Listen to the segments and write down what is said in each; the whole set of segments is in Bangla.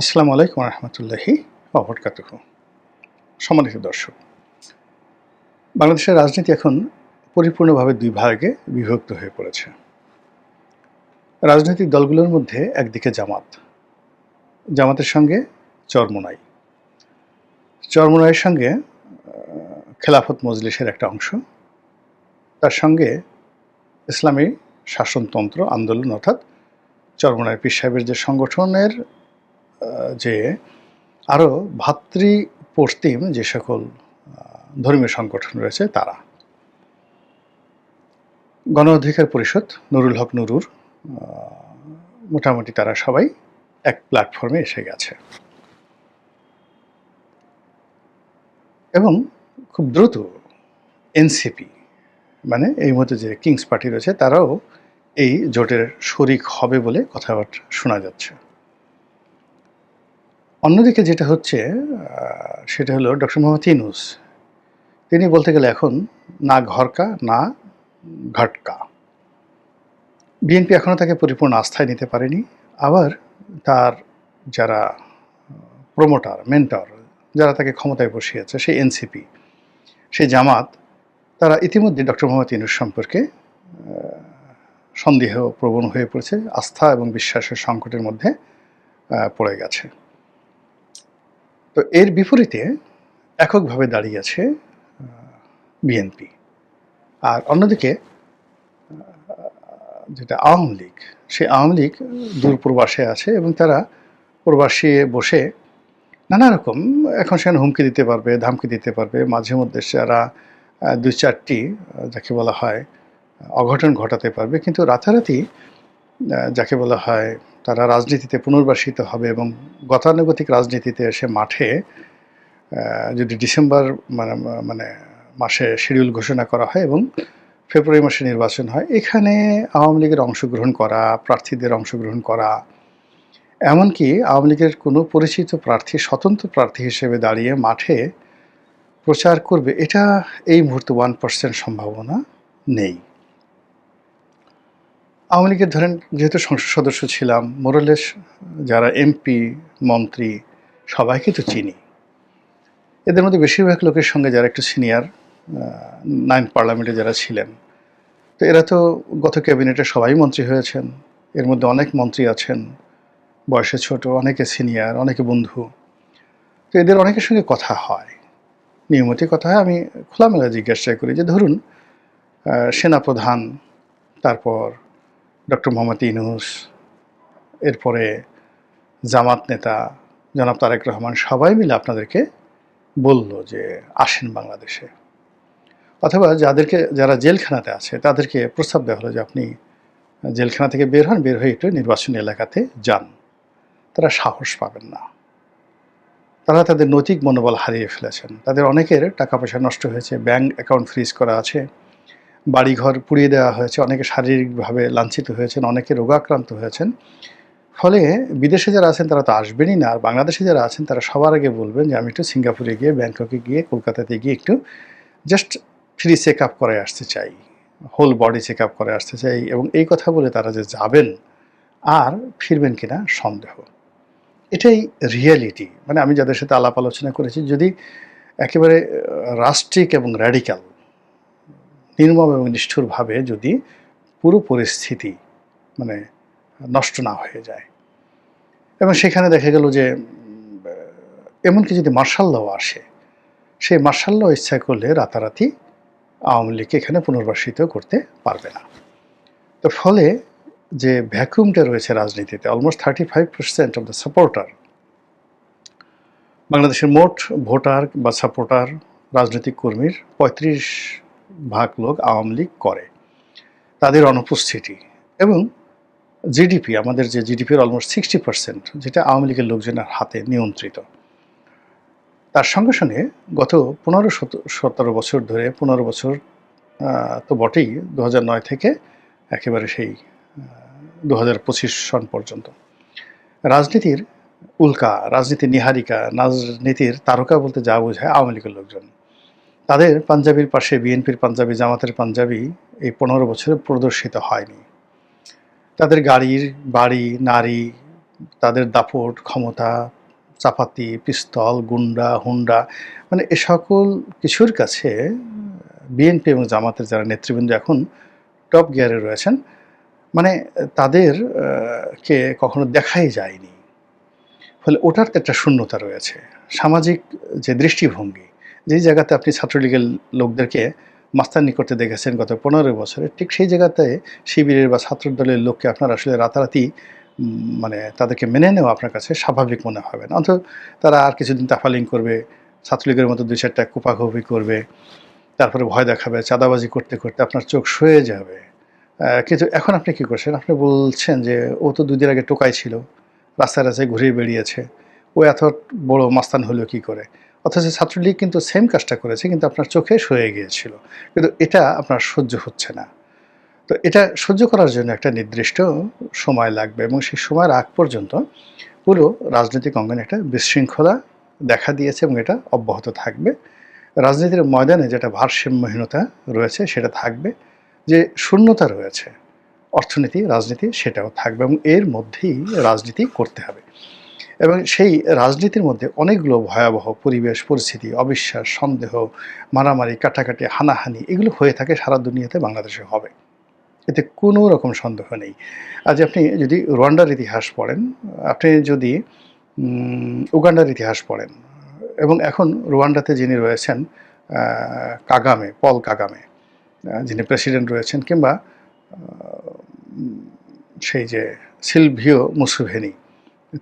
আসসালামু আলাইকুম রহমতুল্লাহি অবরকাতুহ সম্মানিত দর্শক, বাংলাদেশের রাজনীতি এখন পরিপূর্ণভাবে দুই ভাগে বিভক্ত হয়ে পড়েছে। রাজনৈতিক দলগুলোর মধ্যে একদিকে জামাত, জামাতের সঙ্গে চরমোনাই। চরমোনাইয়ের সঙ্গে খেলাফত মজলিসের একটা অংশ। তার সঙ্গে ইসলামী শাসনতন্ত্র আন্দোলন অর্থাৎ চরমোনাই পীর সাহেবের যে সংগঠনের যে আরও ভাতৃ পশ্চিম যে সকল ধর্মীয় সংগঠন রয়েছে তারা। গণ অধিকার পরিষদ, নুরুল হক নুরুর মোটামুটি তারা সবাই এক প্ল্যাটফর্মে এসে গেছে। এবং খুব দ্রুত এনসিপি মানে এই মুহূর্তে যে কিংস পার্টি রয়েছে, তারাও এই জোটের শরিক হবে বলে কথাবার্তা শোনা যাচ্ছে। অন্যদিকে যেটা হচ্ছে সেটা হলো ডক্টর মোহাম্মদ ইনুস তিনি বলতে গেলে এখন না ঘরকা, না ঘটকা। বিএনপি এখনও তাকে পরিপূর্ণ আস্থায় নিতে পারেনি। আবার তার যারা প্রমোটার, মেন্টর, যারা তাকে ক্ষমতায় বসিয়েছে, সেই এনসিপি, সেই জামাত, তারা ইতিমধ্যে ডক্টর মোহাম্মদ ইনুস সম্পর্কে সন্দেহ প্রবণ হয়ে পড়েছে, আস্থা এবং বিশ্বাসের সংকটের মধ্যে পড়ে গেছে। তো এর বিপরীতে এককভাবে দাঁড়িয়ে আছে বিএনপি। আর অন্যদিকে যেটা আওয়ামী লীগ সেই আওয়ামী লীগ দূর প্রবাসে আছে এবং তারা প্রবাসী বসে নানা রকম এখন সেখানে হুমকি দিতে পারবে ধামকি দিতে পারবে। মাঝে মধ্যে আহ, দুই চারটি যাকে বলা হয় অঘটন ঘটাতে পারবে। কিন্তু রাতারাতি যাকে বলা হয় তারা রাজনীতিতে পুনর্বাসিত হবে এবং গতানুগতিক রাজনীতিতে এসে মাঠে যদি ডিসেম্বর মানে মানে মাসে শিডিউল ঘোষণা করা হয় এবং ফেব্রুয়ারি মাসে নির্বাচন হয়, এখানে আওয়ামী লীগের অংশগ্রহণ করা, প্রার্থীদের অংশগ্রহণ করা, এমনকি আওয়ামী লীগের কোনো পরিচিত প্রার্থী, স্বতন্ত্র প্রার্থী হিসেবে দাঁড়িয়ে মাঠে প্রচার করবে, এটা এই মুহূর্তে ওয়ান পার্সেন্ট সম্ভাবনা নেই। আওয়ামী লীগের ধরেন যেহেতু সংসদ সদস্য ছিলাম মোরালেস যারা এমপি মন্ত্রী সবাইকে তো চিনি। এদের মধ্যে বেশিরভাগ লোকের সঙ্গে যারা একটু সিনিয়র নাইন পার্লামেন্টে যারা ছিলেন, তো এরা তো গত ক্যাবিনেটে সবাই মন্ত্রী হয়েছেন। এর মধ্যে অনেক মন্ত্রী আছেন, বয়সে ছোট, অনেকে সিনিয়র অনেকে বন্ধু। তো এদের অনেকের সঙ্গে কথা হয়। নিয়মিত কথা হয়, আমি খোলামেলা জিজ্ঞাসা করি যে ধরুন সেনাপ্রধান, তারপর ডক্টর মোহাম্মদ ইনুস এরপরে জামাত নেতা জনাব তারেক রহমান, সবাই মিলে আপনাদেরকে বলল যে আসেন বাংলাদেশে। অথবা যাদেরকে, যারা জেলখানাতে আছে, তাদেরকে প্রস্তাব দেওয়া হলো যে আপনি জেলখানা থেকে বের হন, বের হয়ে একটু নির্বাচনী এলাকাতে যান। তারা সাহস পাবেন না। তারা তাদের নৈতিক মনোবল হারিয়ে ফেলেছেন। তাদের অনেকের টাকা পয়সা নষ্ট হয়েছে, ব্যাংক অ্যাকাউন্ট ফ্রিজ করা আছে। বাড়িঘর পুড়িয়ে দেওয়া হয়েছে, অনেকে শারীরিকভাবে লাঞ্ছিত হয়েছেন, অনেকে রোগাক্রান্ত হয়েছেন। ফলে বিদেশে যারা আছেন তারা তো আসবেনই না, আর বাংলাদেশে যারা আছেন তারা সবার আগে বলবেন যে আমি একটু সিঙ্গাপুরে গিয়ে, ব্যাংককে গিয়ে, কলকাতাতে গিয়ে একটু জাস্ট ফ্রি চেক আপ করে আসতে চাই হোল বডি চেক আপ করে আসতে চাই এবং এই কথা বলে তারা যে যাবেন আর ফিরবেন কিনা সন্দেহ। এটাই রিয়েলিটি মানে আমি যাদের সাথে আলাপ আলোচনা করেছি, যদি একেবারে রাষ্ট্রিক এবং র্যাডিক্যাল নির্মম এবং নিষ্ঠুরভাবে যদি পুরো পরিস্থিতি মানে নষ্ট না হয়ে যায়। এবং সেখানে দেখা গেল যে, এমনকি যদি মার্শাল ল আসে, সেই মার্শাল ল ইচ্ছা করলে রাতারাতি আওয়ামী লীগকে এখানে পুনর্বাসিত করতে পারবে না। তো ফলে যে ভ্যাকুমটা রয়েছে রাজনীতিতে almost thirty five percent of the supporter বাংলাদেশের মোট ভোটার বা সাপোর্টার রাজনৈতিক কর্মীর পঁয়ত্রিশ ভাগ লোক আওয়ামী লীগ করে। তাদের অনুপস্থিতি এবং জিডিপি আমাদের যে জিডিপির অলমোস্ট সিক্সটি পার্সেন্ট যেটা আওয়ামী লীগের লোকজনের হাতে নিয়ন্ত্রিত। তার সঙ্গে সঙ্গে গত পনেরো সতেরো বছর ধরে, পনেরো বছর তো বটেই দু নয় থেকে একেবারে সেই দু হাজার পঁচিশ সন পর্যন্ত। রাজনীতির উল্কা, রাজনীতির নিহারিকা রাজনীতির তারকা বলতে যা বোঝায় আওয়ামী লীগের লোকজন। তাদের পাঞ্জাবির পাশে, বিএনপির পাঞ্জাবি, জামাতের পাঞ্জাবি এই পনেরো বছরে প্রদর্শিত হয়নি। তাদের গাড়ির বাড়ি, নারী, তাদের দাপট, ক্ষমতা, চাপাতি, পিস্তল, গুন্ডা, হুন্ডা মানে এ সকল কিছুর কাছে বিএনপি এবং জামাতের যারা নেতৃবৃন্দ এখন টপ গিয়ারে রয়েছেন মানে তাদের কে কখনো দেখাই যায়নি। ফলে ওটার তো একটা শূন্যতা রয়েছে। সামাজিক যে দৃষ্টিভঙ্গি যেই জায়গাতে আপনি ছাত্রলীগের লোকদেরকে মাস্তানি করতে দেখেছেন গত পনেরো বছরে, ঠিক সেই জায়গাতে শিবিরের বা ছাত্র দলের লোককে আপনার আসলে রাতারাতি মানে তাদেরকে মেনে নেওয়া আপনার কাছে স্বাভাবিক মনে হবে না। অন্তত তারা আর কিছুদিন তাফালিং করবে, ছাত্রলীগের মতো দুই চারটা কোপাকুপি করবে, তারপরে ভয় দেখাবে, চাঁদাবাজি করতে করতে আপনার চোখ সয়ে যাবে। কিন্তু এখন আপনি কি করছেন? আপনি বলছেন যে ও তো দুদিন আগে টোকাই ছিল, রাস্তায় রাস্তায় ঘুরে বেরিয়েছে ও এত বড় মাস্তান হলো কি করে? অথচ ছাত্রলীগ কিন্তু সেম কাজটা করেছে, কিন্তু আপনার চোখে সয়ে গিয়েছিল। কিন্তু এটা আপনার সহ্য হচ্ছে না। তো এটা সহ্য করার জন্য একটা নির্দিষ্ট সময় লাগবে এবং সেই সময়ের আগ পর্যন্ত পুরো রাজনৈতিক অঙ্গনে একটা বিশৃঙ্খলা দেখা দিয়েছে এবং এটা অব্যাহত থাকবে। রাজনীতির ময়দানে যেটা ভারসাম্যহীনতা রয়েছে সেটা থাকবে, যে শূন্যতা রয়েছে, অর্থনীতি, রাজনীতি সেটাও থাকবে এবং এর মধ্যেই রাজনীতি করতে হবে। এবং সেই রাজনীতির মধ্যে অনেকগুলো ভয়াবহ পরিবেশ, পরিস্থিতি, অবিশ্বাস, সন্দেহ, মারামারি, কাটাকাটি, হানাহানি এগুলো হয়ে থাকে সারা দুনিয়াতে বাংলাদেশে হবে। এতে কোনো রকম সন্দেহ নেই। আজ আপনি যদি রোয়ান্ডার ইতিহাস পড়েন, আপনি যদি উগান্ডার ইতিহাস পড়েন, এবং এখন রোয়ান্ডাতে যিনি রয়েছেন কাগামে, পল কাগামে যিনি প্রেসিডেন্ট রয়েছেন কিংবা সেই যে সিলভিও মুসুভেনি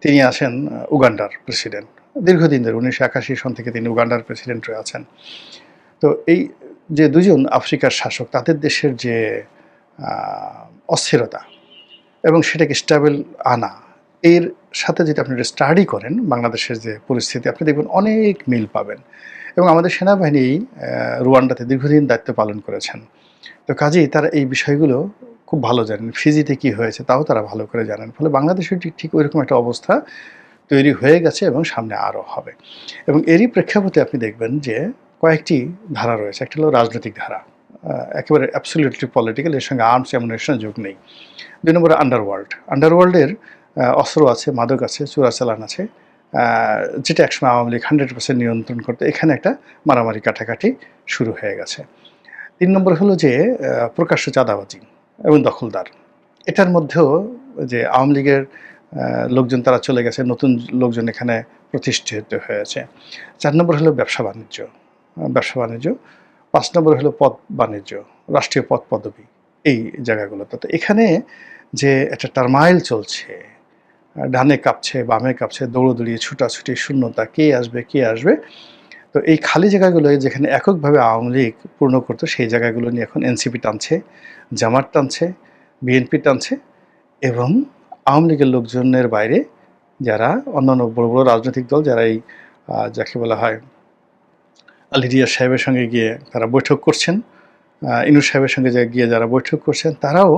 তিনি আছেন উগান্ডার প্রেসিডেন্ট। দীর্ঘদিন ধরে, উনিশশো একাশি সন থেকে তিনি উগান্ডার প্রেসিডেন্ট রয়ে আছেন। তো এই যে দুজন আফ্রিকার শাসক, তাদের দেশের যে অস্থিরতা এবং সেটাকে স্টেবল আনা, এর সাথে যদি আপনি স্টাডি করেন বাংলাদেশের যে পরিস্থিতি, আপনি দেখবেন অনেক মিল পাবেন। এবং আমাদের সেনাবাহিনী রুয়ান্ডাতে দীর্ঘদিন দায়িত্ব পালন করেছেন। তো কাজেই তারা এই বিষয়গুলো খুব ভালো জানেন, ফিজিতে কি হয়েছে তাও তারা ভালো করে জানেন। ফলে বাংলাদেশের ঠিক ঠিক ওইরকম একটা অবস্থা তৈরি হয়ে গেছে এবং সামনে আরও হবে। এবং এরই প্রেক্ষাপটে আপনি দেখবেন যে কয়েকটি ধারা রয়েছে। একটা হলো রাজনৈতিক ধারা। একেবারে অ্যাবসলিউটলি পলিটিক্যাল এর সঙ্গে আর্মস এমুনেশন যোগ নেই। দুই নম্বরে আন্ডারওয়ার্ল্ড আন্ডারওয়ার্ল্ডের অস্ত্র আছে, মাদক আছে, চোরাচালান আছে। যেটা একসময় আওয়ামী লীগ হান্ড্রেড পার্সেন্ট নিয়ন্ত্রণ করতে। এখানে একটা মারামারি কাটাকাটি শুরু হয়ে গেছে। তিন নম্বর হলো যে প্রকাশ্য চাঁদাবাজি। এবং দখলদার। এটার মধ্যেও যে আওয়ামী লীগের লোকজন তারা চলে গেছে, নতুন লোকজন এখানে প্রতিষ্ঠিত হয়েছে। চার নম্বর হলো ব্যবসা বাণিজ্য। ব্যবসা বাণিজ্য। পাঁচ নম্বর হলো পদ বাণিজ্য, রাষ্ট্রীয় পদ পদবি, এই জায়গাগুলোতে। তো এখানে যে একটা টার্মাইল চলছে ডানে কাঁপছে, বামে কাঁপছে, দৌড়দৌড়ি, ছুটাছুটি, শূন্যতা, কে আসবে কে আসবে তো এই খালি জায়গাগুলো যেখানে এককভাবে আওয়ামী লীগ পূর্ণ করতো, সেই জায়গাগুলো নিয়ে এখন এনসিপি টানছে, জামাত টানছে, বিএনপি টানছে এবং আওয়ামী লীগের লোকজনের বাইরে যারা অন্যান্য বড় বড় রাজনৈতিক দল, যারা এই যাকে বলা হয় আলিরিয়া সাহেবের সঙ্গে গিয়ে তারা বৈঠক করছেন ইনুর সাহেবের সঙ্গে গিয়ে যারা বৈঠক করছেন, তারাও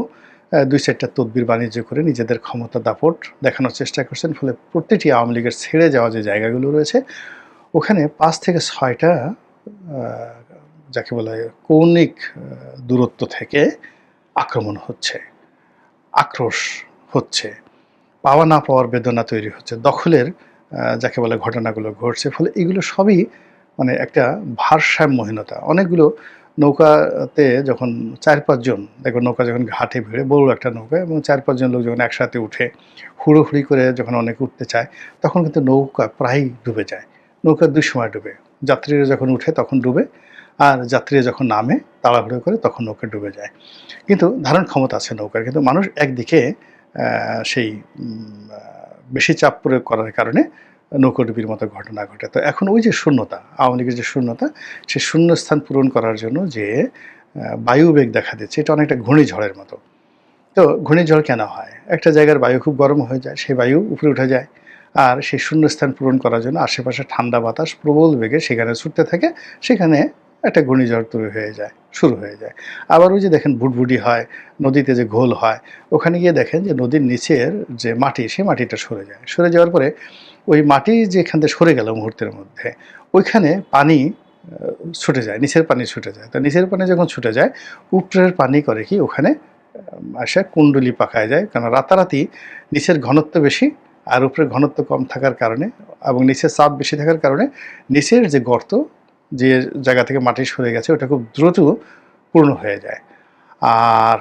দুই চারটা তদবির বাণিজ্য করে নিজেদের ক্ষমতা দাপট দেখানোর চেষ্টা করছেন, ফলে প্রতিটি আওয়ামী লীগের ছেড়ে যাওয়া যে জায়গাগুলো রয়েছে ওখানে পাঁচ থেকে ছয়টা যাকে বলা হয় কৌণিক দূরত্ব থেকে আক্রমণ হচ্ছে, আক্রোশ হচ্ছে, পাওয়া না পাওয়ার বেদনা তৈরি হচ্ছে, দখলের যাকে বলে ঘটনাগুলো ঘটছে, ফলে এগুলো সবই মানে একটা ভারসাম্যহীনতা। অনেকগুলো নৌকাতে যখন চার পাঁচজন দেখো নৌকা যখন ঘাটে ভিড়ে, বড় একটা নৌকা এবং চার পাঁচজন লোক যখন একসাথে উঠে হুড়োহুড়ি করে যখন অনেকে উঠতে চায়, তখন কিন্তু নৌকা প্রায়ই ডুবে যায়। নৌকা দুই সময় ডুবে। যাত্রীরা যখন উঠে তখন ডুবে, আর যাত্রীরা যখন নামে, তাড়াহুড়ো করে তখন নৌকা ডুবে যায়। কিন্তু ধারণ ক্ষমতা আছে নৌকার, কিন্তু মানুষ একদিকে সেই বেশি চাপ প্রয়োগ করার কারণে নৌকোডুবির মতো ঘটনা ঘটে। তো এখন ওই যে শূন্যতা, আওয়ামী লীগের যে শূন্যতা সেই শূন্যস্থান পূরণ করার জন্য যে বায়ুবেগ দেখা দিচ্ছে, এটা অনেকটা ঘূর্ণিঝড়ের মতো। তো ঘূর্ণিঝড় কেন হয়? একটা জায়গার বায়ু খুব গরম হয়ে যায়, সেই বায়ু উপরে উঠে যায়। আর সেই শূন্যস্থান পূরণ করার জন্য আশেপাশে ঠান্ডা বাতাস প্রবল বেগে সেখানে ছুটতে থাকে, সেখানে একটা ঘূর্ণিঝড় তৈরি হয়ে যায়, শুরু হয়ে যায়। আবার ওই যে দেখেন ভুটভুটি হয়, নদীতে যে ঘোল হয়, ওখানে গিয়ে দেখেন যে নদীর নিচের যে মাটি, সেই মাটিটা সরে যায়। সরে যাওয়ার পরে ওই মাটি যেখান থেকে সরে গেল মুহূর্তের মধ্যে, ওইখানে পানি ছুটে যায়, নিচের পানি ছুটে যায়। তো নিচের পানি যখন ছুটে যায়, উপরের পানি করে কি, ওখানে আসে কুণ্ডলি পাকায় যায়। কারণ রাতারাতি নিচের ঘনত্ব বেশি আর উপরে ঘনত্ব কম থাকার কারণে এবং নিচে চাপ বেশি থাকার কারণে নিচের যে গর্ত যে জায়গা থেকে মাটি সরে গেছে, ওটা খুব দ্রুত পূর্ণ হয়ে যায়। আর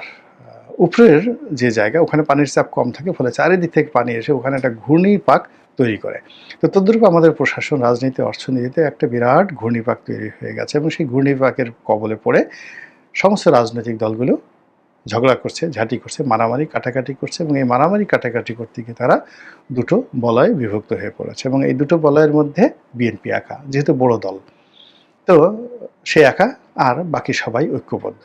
উপরের যে জায়গা, ওখানে পানির চাপ কম থাকে, ফলে চারিদিক থেকে পানি এসে ওখানে একটা ঘূর্ণিপাক তৈরি করে। তো তদ্রূপ আমাদের প্রশাসন, রাজনীতি, অর্থনীতিতে একটা বিরাট ঘূর্ণিপাক তৈরি হয়ে গেছে এবং সেই ঘূর্ণিপাকের কবলে পড়ে সমস্ত রাজনৈতিক দলগুলো ঝগড়া করছে, ঝাঁটি করছে, মারামারি, কাটাকাটি করছে এবং এই মারামারি, কাটাকাটি করতে গিয়ে তারা দুটো বলয়ে বিভক্ত হয়ে পড়েছে এবং এই দুটো বলয়ের মধ্যে বিএনপি একা, যেহেতু বড় দল। তো সে একা আর বাকি সবাই ঐক্যবদ্ধ।